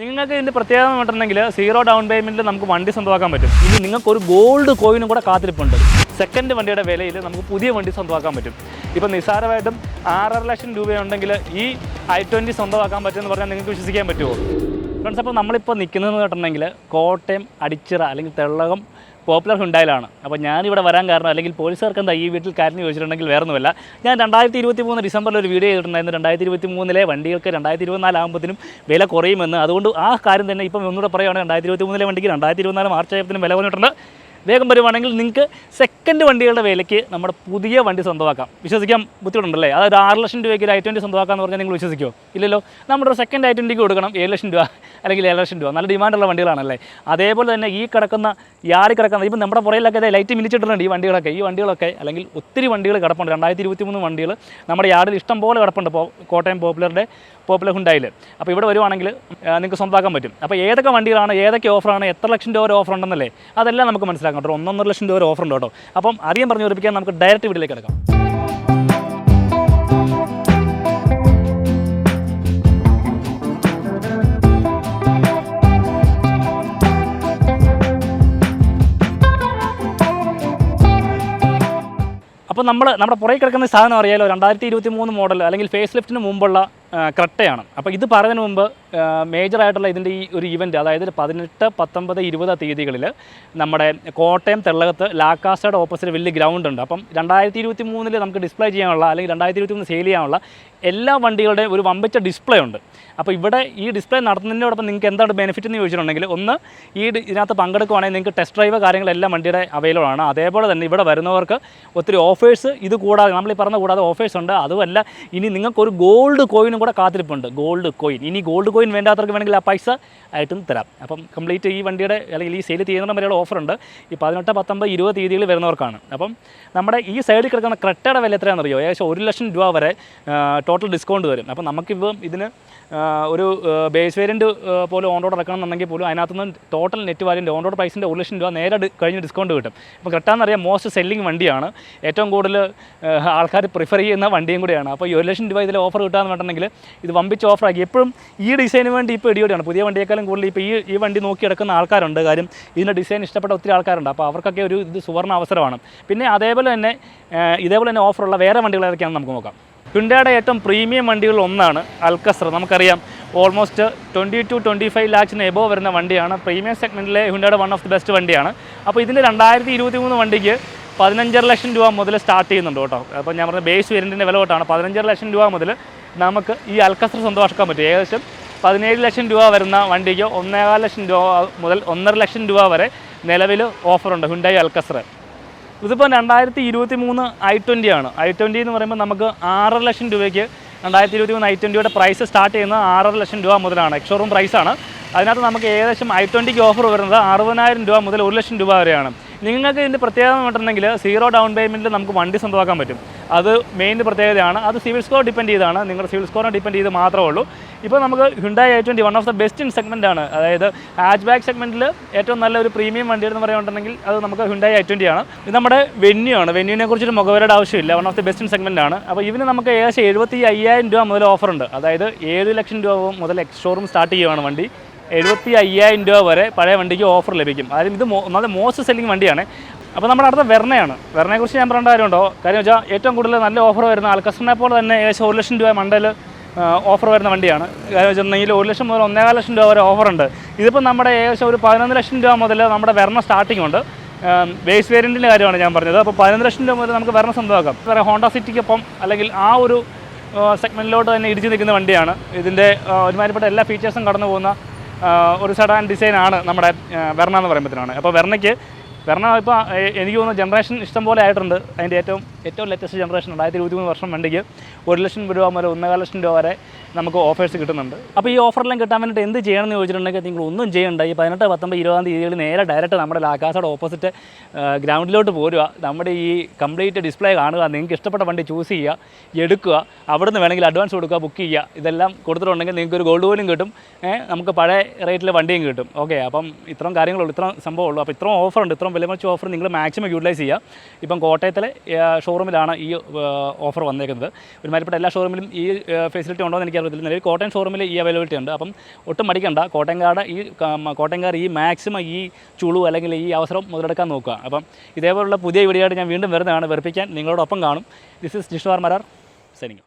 നിങ്ങൾക്ക് ഇതിന്റെ പ്രത്യേകത പറഞ്ഞിട്ടുണ്ടെങ്കിൽ സീറോ ഡൗൺ പേയ്മെന്റിൽ നമുക്ക് വണ്ടി സ്വന്തമാക്കാൻ പറ്റും. ഇനി നിങ്ങൾക്ക് ഒരു ഗോൾഡ് കോയിനും കൂടെ കാത്തിരിപ്പുണ്ട്. സെക്കൻഡ് വണ്ടിയുടെ വിലയിൽ നമുക്ക് പുതിയ വണ്ടി സ്വന്തമാക്കാൻ പറ്റും. ഇപ്പം നിസ്സാരമായിട്ടും ആറര ലക്ഷം രൂപയുണ്ടെങ്കിൽ ഈ ഐ ട്വന്റി സ്വന്തമാക്കാൻ പറ്റുമെന്ന് പറഞ്ഞാൽ നിങ്ങൾക്ക് വിശ്വസിക്കാൻ പറ്റുമോ? ഫ്രണ്ട്സ് അപ്പോൾ നമ്മളിപ്പോൾ നിൽക്കുന്നതെന്ന് കേട്ടിട്ടുണ്ടെങ്കിൽ കോട്ടയം അടിച്ചിറ അല്ലെങ്കിൽ തെള്ളകം പോപ്പുലർ ഹുണ്ടായിലാണ്. അപ്പോൾ ഞാനിവിടെ വരാൻ കാരണം അല്ലെങ്കിൽ പോലീസുകാർക്ക് എന്താ ഈ വീട്ടിൽ കാര്യം ചോദിച്ചിട്ടുണ്ടെങ്കിൽ വേറൊന്നുമല്ല. ഞാൻ രണ്ടായിരത്തി ഇരുപത്തി മൂന്ന് ഡിസംബറിൽ ഒരു വീഡിയോ ചെയ്തിട്ടുണ്ടായിരുന്നു. രണ്ടായിരത്തി ഇരുപത്തി മൂന്നിലെ വണ്ടികൾക്ക് രണ്ടായിരത്തി ഇരുപത്തിനാലാകുമ്പോഴത്തേനും വില കുറയുമെന്ന്. അതുകൊണ്ട് ആ കാര്യം തന്നെ ഇപ്പം ഒന്നുകൂടെ പറയുകയാണെങ്കിൽ രണ്ടായിരത്തി ഇരുപത്തി മൂന്നിലെ വണ്ടിക്ക് രണ്ടായിരത്തി ഇരുപത്തിനാല് മാർച്ച് ആയപ്പോഴത്തേനും വില കുറഞ്ഞിട്ടുണ്ട്. വേഗം വരുവാണെങ്കിൽ നിങ്ങൾക്ക് സെക്കൻഡ് വണ്ടികളുടെ വിലയ്ക്ക് നമ്മുടെ പുതിയ വണ്ടി സ്വന്തമാക്കാം. വിശ്വസിക്കാൻ ബുദ്ധിമുട്ടുണ്ടല്ലേ? അതായത് ആറ് ലക്ഷം രൂപയ്ക്ക് ഒരു ഐ ട്വന്റി സ്വന്തമാക്കാന്ന് പറഞ്ഞാൽ നിങ്ങൾ വിശ്വസിക്കുമോ ഇല്ലല്ലോ. നമ്മുടെ സെക്കൻഡ് ഐ ട്വന്റിക്ക് കൊടുക്കണം. ഏഴ് ലക്ഷം രൂപ അല്ലെങ്കിൽ ഏഴ് ലക്ഷം രൂപ. നല്ല ഡിമാൻഡുള്ള വണ്ടികളാണല്ലേ? അതേപോലെ തന്നെ ഈ കിടക്കുന്ന യാറി കിടക്കുന്ന ഇപ്പം നമ്മുടെ പുറയിലൊക്കെ ലൈറ്റ് മിനിച്ചിട്ടുണ്ട് ഈ വണ്ടികളൊക്കെ. ഈ വണ്ടികളൊക്കെ അല്ലെങ്കിൽ ഒത്തിരി വണ്ടികൾ കിടപ്പുണ്ട്. രണ്ടായിരത്തി ഇരുപത്തി മൂന്ന് വണ്ടികൾ നമ്മുടെ യാർഡിൽ ഇഷ്ടം പോലെ കിടപ്പുണ്ട്. കോട്ടയം പോപ്പുലറുടെ പോപ്പുലർ ഹുണ്ടായിൽ അപ്പോൾ ഇവിടെ വരുവാണെങ്കിൽ നിങ്ങൾക്ക് സ്വന്തമാക്കാൻ പറ്റും. അപ്പോൾ ഏതൊക്കെ വണ്ടികളാണ് ഏതൊക്കെ ഓഫറാണ് എത്ര ലക്ഷം രൂപ ഓഫർ ഉണ്ടെന്നല്ലേ? അതെല്ലാം നമുക്ക് മനസ്സിലാക്കാം. കേട്ടോ. ഒന്നൊന്നര ലക്ഷം രൂപ ഒരു ഓഫർ ഉണ്ട് കേട്ടോ. അപ്പം അറിയാൻ പറഞ്ഞു ഓർപ്പിക്കാൻ നമുക്ക് ഡയറക്റ്റ് വീട്ടിലേക്ക് എടുക്കാം അപ്പോൾ നമ്മൾ നമ്മുടെ പുറകെ കിടക്കുന്ന സാധനം അറിയാലോ? രണ്ടായിരത്തി ഇരുപത്തി മൂന്ന് മോഡൽ അല്ലെങ്കിൽ ഫേസ് ലിഫ്റ്റിന് മുമ്പുള്ള ക്രെട്ടയാണ്. അപ്പോൾ ഇത് പറയുന്നതിന് മുമ്പ് മേജറായിട്ടുള്ള ഇതിന്റെ ഈ ഒരു ഇവന്റ് അതായത് പതിനെട്ട് പത്തൊമ്പത് ഇരുപത് തീയതികളിൽ നമ്മുടെ കോട്ടയം തെള്ളകത്ത് ലാക്കാസയുടെ ഓപ്പോസിറ്റ് വലിയ ഗ്രൗണ്ട് ഉണ്ട്. അപ്പം രണ്ടായിരത്തി ഇരുപത്തി മൂന്നിൽ നമുക്ക് ഡിസ്പ്ലേ ചെയ്യാനുള്ള അല്ലെങ്കിൽ രണ്ടായിരത്തി ഇരുപത്തി മൂന്ന് സെയിൽ ചെയ്യാനുള്ള എല്ലാ വണ്ടികളുടെയും ഒരു വമ്പിച്ച ഡിസ്പ്ലേ ഉണ്ട്. അപ്പോൾ ഇവിടെ ഈ ഡിസ്പ്ലേ നടത്തുന്നതിനോടൊപ്പം നിങ്ങൾക്ക് എന്താണ് ബെനിഫിറ്റ് എന്ന് ചോദിച്ചിട്ടുണ്ടെങ്കിൽ ഒന്ന് ഈ ഇതിനകത്ത് പങ്കെടുക്കുവാണെങ്കിൽ നിങ്ങൾക്ക് ടെസ്റ്റ് ഡ്രൈവ് കാര്യങ്ങളെല്ലാം വണ്ടിയുടെ അവൈലബിൾ ആണ്. അതേപോലെ തന്നെ ഇവിടെ വരുന്നവർക്ക് ഒത്തിരി ഓഫേഴ്സ് ഇത് കൂടാതെ നമ്മൾ ഈ പറഞ്ഞ കൂടാതെ ഓഫേഴ്സ് ഉണ്ട്. അതുമല്ല ഇനി നിങ്ങൾക്കൊരു ഗോൾഡ് കോയിനും കൂടെ കാത്തിരിപ്പുണ്ട്. ഗോൾഡ് കോയിൻ ഇനി ഗോൾഡ് കോയിൻ വേണ്ടാത്തവർക്ക് വേണമെങ്കിൽ ആ പൈസ ആയിട്ടും തരാം. അപ്പം കംപ്ലീറ്റ് ഈ വണ്ടിയുടെ അല്ലെങ്കിൽ ഈ സെയിൽ ചെയ്യുന്ന വരെയുള്ള ഓഫറുണ്ട് ഈ പതിനെട്ട് പത്തൊമ്പത് ഇരുപത് തീയതികളിൽ വരുന്നവർക്കാണ്. അപ്പം നമ്മുടെ ഈ സൈഡിൽ കിടക്കുന്ന ക്രെട്ടയുടെ വില എത്രയാണെന്ന് അറിയോ ഏകദേശം ഒരു ലക്ഷം രൂപ വരെ ടോട്ടൽ ഡിസ്കൗണ്ട് വരും. അപ്പം നമുക്കിപ്പം ഇതിന് ഒരു ബേസ് വേരിയന്റ് പോലും ഓൺ റോഡ് ഇറക്കണം എന്നുണ്ടെങ്കിൽ പോലും അതിനകത്ത് നിന്ന് ടോട്ടൽ നെറ്റ് വാല്യൂന്റെ ഓൺ റോഡ് പ്രൈസിന്റെ ഒരു ലക്ഷം രൂപ നേരെ കഴിഞ്ഞ് ഡിസ്കൗണ്ട് കിട്ടും. അപ്പോൾ ക്രെട്ടാന്നറിയാം മോസ്റ്റ് സെല്ലിംഗ് വണ്ടിയാണ്. ഏറ്റവും കൂടുതൽ ആൾക്കാർ പ്രിഫർ ചെയ്യുന്ന വണ്ടിയും കൂടിയാണ്. അപ്പോൾ ഈ ഒരു ലക്ഷം രൂപ ഇതിൽ ഓഫർ കിട്ടുകയെന്ന് പറഞ്ഞിട്ടുണ്ടെങ്കിൽ ഇത് വമ്പിച്ച് ഓഫറാക്കി. എപ്പോഴും ഈ ഡിസൈന് വേണ്ടി ഇപ്പോൾ ഇടിയോടെയാണ്. പുതിയ വണ്ടിയേക്കാളും കൂടുതൽ ഇപ്പോൾ ഈ ഈ വണ്ടി നോക്കി എടുക്കുന്ന ആൾക്കാരുണ്ട്. കാര്യം ഇതിന്റെ ഡിസൈൻ ഇഷ്ടപ്പെട്ട ഒത്തിരി ആൾക്കാരുണ്ട്. അപ്പോൾ അവർക്കൊക്കെ ഒരു ഇത് സുവർണ അവസരമാണ്. പിന്നെ അതേപോലെ തന്നെ ഇതേപോലെ തന്നെ ഓഫറുള്ള വേറെ വണ്ടികൾ നമുക്ക് നോക്കാം. ഹുണ്ടയുടെ ഏറ്റവും പ്രീമിയം വണ്ടികളിൽ ഒന്നാണ് അൽക്കസർ നമുക്കറിയാം almost twenty two twenty five ലാക്സിന് above വരുന്ന വണ്ടിയാണ്. പ്രീമിയം സെഗ്മെന്റിലെ ഹുണ്ടയുടെ വൺ ഓഫ് ദി ബെസ്റ്റ് വണ്ടിയാണ്. അപ്പോൾ ഇതിന്റെ രണ്ടായിരത്തി ഇരുപത്തി മൂന്ന് വണ്ടിക്ക് പതിനഞ്ചര ലക്ഷം രൂപ മുതൽ സ്റ്റാർട്ട് ചെയ്യുന്നുണ്ട് കേട്ടോ. അപ്പോൾ ഞാൻ പറഞ്ഞ ബേസ് വേരിയന്റിന്റെ വില തൊട്ടാണ്. പതിനഞ്ചര ലക്ഷം രൂപ മുതൽ നമുക്ക് ഈ അൽക്കസർ സ്വന്തമാക്കാൻ പറ്റും. ഏകദേശം പതിനേഴ് ലക്ഷം രൂപ വരുന്ന വണ്ടിക്ക് ഒന്നേകാൽ ലക്ഷം രൂപ മുതൽ ഒന്നര ലക്ഷം രൂപ വരെ നിലവിൽ ഓഫറുണ്ട് ഹുണ്ടായി അൽക്കസർ ഇതിപ്പോൾ രണ്ടായിരത്തി ഇരുപത്തി മൂന്ന് ഐ ട്വന്റി ആണ്. ഐ ട്വന്റി എന്ന് പറയുമ്പോൾ നമുക്ക് ആറര ലക്ഷം രൂപയ്ക്ക് രണ്ടായിരത്തി ഇരുപത്തി മൂന്ന് ഐ ട്വന്റിയുടെ പ്രൈസ് സ്റ്റാർട്ട് ചെയ്യുന്നത് ആറര ലക്ഷം രൂപ മുതലാണ്. എക്സോറൂം പ്രൈസാണ് അതിനകത്ത് നമുക്ക് ഏകദേശം ഐ ട്വന്റിക്ക് ഓഫർ വരുന്നത് അറുപതിനായിരം രൂപ മുതൽ ഒരു ലക്ഷം രൂപ വരെയാണ്. നിങ്ങൾക്ക് ഇതിന്റെ പ്രത്യേകത എന്ന് പറഞ്ഞിട്ടുണ്ടെങ്കിൽ സീറോ ഡൗൺ പേയ്മെന്റിൽ നമുക്ക് വണ്ടി സ്വന്തമാക്കാൻ പറ്റും. അത് മെയിൻ പ്രത്യേകതയാണ്. അത് സിവിൽ സ്കോർ ഡിപ്പെൻഡ് ചെയ്താണ്. നിങ്ങളുടെ സിവിൽ സ്കോറിനെ ഡിപ്പെൻഡ് ചെയ്ത് മാത്രമേ ഉള്ളൂ. ഇപ്പോൾ നമുക്ക് Hyundai I twenty one of the best in segment ആണ്. അതായത് ഹാച്ച് ബാക്ക് സെഗ്മെന്റിൽ ഏറ്റവും നല്ല ഒരു പ്രീമിയം വണ്ടി എന്ന് പറയുന്നുണ്ടെങ്കിൽ അത് നമുക്ക് ഹുണ്ടായി ഐ ട്വന്റി ആണ്. ഇത് നമ്മുടെ വെന്യൂ ആണ്. വെന്യൂവിനെ കുറിച്ചൊരു മുഖവരുടെ ആവശ്യമില്ല. One of the best in segment ആണ്. അപ്പോൾ ഇതിന് നമുക്ക് ഏകദേശം എഴുപത്തി അയ്യായിരം രൂപ മുതൽ ഓഫറുണ്ട് അതായത് ഏഴ് ലക്ഷം രൂപ മുതൽ എക്സ് ഷോറൂം സ്റ്റാർട്ട് ചെയ്യുകയാണ് വണ്ടി. എഴുപത്തി അയ്യായിരം രൂപ വരെ പഴയ വണ്ടിക്ക് ഓഫർ ലഭിക്കും. അതായത് ഇത് ഒന്നാമത് മോസ്റ്റ് സെല്ലിംഗ് വണ്ടിയാണ്. അപ്പോൾ നമ്മുടെ അടുത്ത വെർണയാണ്. വെർണയെക്കുറിച്ച് ഞാൻ പറയേണ്ട കാര്യമുണ്ടോ? കാര്യം വെച്ചാൽ ഏറ്റവും കൂടുതൽ നല്ല ഓഫർ വരുന്ന ആൽക്കസ്റ്ററിനെ പോലെ തന്നെ ഏകദേശം ഒരു ലക്ഷം രൂപ മണ്ടയിൽ ഓഫർ വരുന്ന വണ്ടിയാണ്. കാര്യം വെച്ചിട്ടുണ്ടെങ്കിൽ ഒരു ലക്ഷം മുതൽ ഒന്നേകാൽ ലക്ഷം രൂപ വരെ ഓഫറുണ്ട് ഇതിപ്പോൾ നമ്മുടെ ഏകദേശം ഒരു പതിനൊന്ന് ലക്ഷം രൂപ മുതൽ നമ്മുടെ വെർണ സ്റ്റാർട്ടിംഗ് ഉണ്ട്. ബേസ് വേരിയന്റിന്റെ കാര്യമാണ് ഞാൻ പറഞ്ഞത്. അപ്പോൾ പതിനൊന്ന് ലക്ഷം രൂപ മുതൽ നമുക്ക് വെർണ സ്വന്തമാക്കാം. വേറെ ഹോണ്ട സിറ്റിക്കൊപ്പം അല്ലെങ്കിൽ ആ ഒരു സെഗ്മെന്റിലോട്ട് തന്നെ ഇടിച്ചു നിൽക്കുന്ന വണ്ടിയാണ്. ഇതിന്റെ ഒരുമാതിരിപ്പെട്ട എല്ലാ ഫീച്ചേഴ്സും കടന്നു പോകുന്ന ഒരു സഡാൻ ഡിസൈനാണ് നമ്മുടെ വെർണ എന്ന് പറയുമ്പോഴത്തേനാണ്. അപ്പോൾ വെർണയ്ക്ക് വെർണ ഇപ്പോൾ എനിക്ക് തോന്നുന്നു ജനറേഷൻ ഇഷ്ടം പോലെ ആയിട്ടുണ്ട്. അതിന്റെ ഏറ്റവും ഏറ്റവും ലേറ്റസ്റ്റ് ജനറേഷൻ രണ്ടായിരത്തി ഇരുപത്തി മൂന്ന് വർഷം വണ്ടിക്ക് ഒരു ലക്ഷം രൂപ മുതൽ ഒന്നേകാൽ ലക്ഷം രൂപ വരെ നമുക്ക് ഓഫേഴ്സ് കിട്ടുന്നുണ്ട്. അപ്പോൾ ഈ ഓഫറെല്ലാം കിട്ടാൻ വേണ്ടിയിട്ട് എന്ത് ചെയ്യണമെന്ന് ചോദിച്ചിട്ടുണ്ടെങ്കിൽ നിങ്ങൾ ഒന്നും ചെയ്യണ്ട. ഈ പതിനെട്ട് പത്തൊമ്പത് ഇരുപതാം തീയതികളിൽ നേരെ ഡയറക്റ്റ് നമ്മുടെ ലാക്കാസയുടെ ഓപ്പോസിറ്റ് ഗ്രൗണ്ടിലോട്ട് പോരുക. നമ്മുടെ ഈ കംപ്ലീറ്റ് ഡിസ്പ്ലേ കാണുക. നിങ്ങൾക്ക് ഇഷ്ടപ്പെട്ട വണ്ടി ചൂസ് ചെയ്യുക. എടുക്കുക. അവിടുന്ന് വേണമെങ്കിൽ അഡ്വാൻസ് കൊടുക്കുക ബുക്ക് ചെയ്യുക. ഇതെല്ലാം കൊടുത്തിട്ടുണ്ടെങ്കിൽ നിങ്ങൾക്ക് ഒരു ഗോൾഡ് പോലും കിട്ടും. നമുക്ക് പഴയ റേറ്റിൽ വണ്ടിയും കിട്ടും. ഓക്കെ അപ്പം ഇത്രയും കാര്യങ്ങളുള്ളൂ ഇത്രയും സംഭവമുള്ളൂ അപ്പോൾ ഇത്രയും ഓഫറുണ്ട് ഇത്രയും വിലമറിച്ച ഓഫർ നിങ്ങൾ മാക്സിമം യൂട്ടിലൈസ് ചെയ്യുക ഇപ്പം കോട്ടയത്തിലെ ഷോറൂമിലാണ് ഈ ഓഫർ വന്നേക്കുന്നത്. ഒരുമാതിരിപ്പെട്ട എല്ലാ ഷോറൂമിലും ഈ ഫെസിലിറ്റി ഉണ്ടോ എന്ന് എനിക്കറിയത്തില്ല. നിലവിൽ കോട്ടയം ഷോറൂമിൽ ഈ അവൈലബിലിറ്റി ഉണ്ട്. അപ്പം ഒട്ടും മടിക്കണ്ട. കോട്ടയംകാട് ഈ കോട്ടയംകാർ ഈ മാക്സിമം ഈ ചുളു അല്ലെങ്കിൽ ഈ അവസരം മുതലെടുക്കാൻ നോക്കുക. അപ്പം ഇതേപോലുള്ള പുതിയ വീഡിയോ ഞാൻ വീണ്ടും വരുന്നതാണ്. വെറുപ്പിക്കാൻ നിങ്ങളോടൊപ്പം കാണും. This is Jishwar Marar സെനിങ്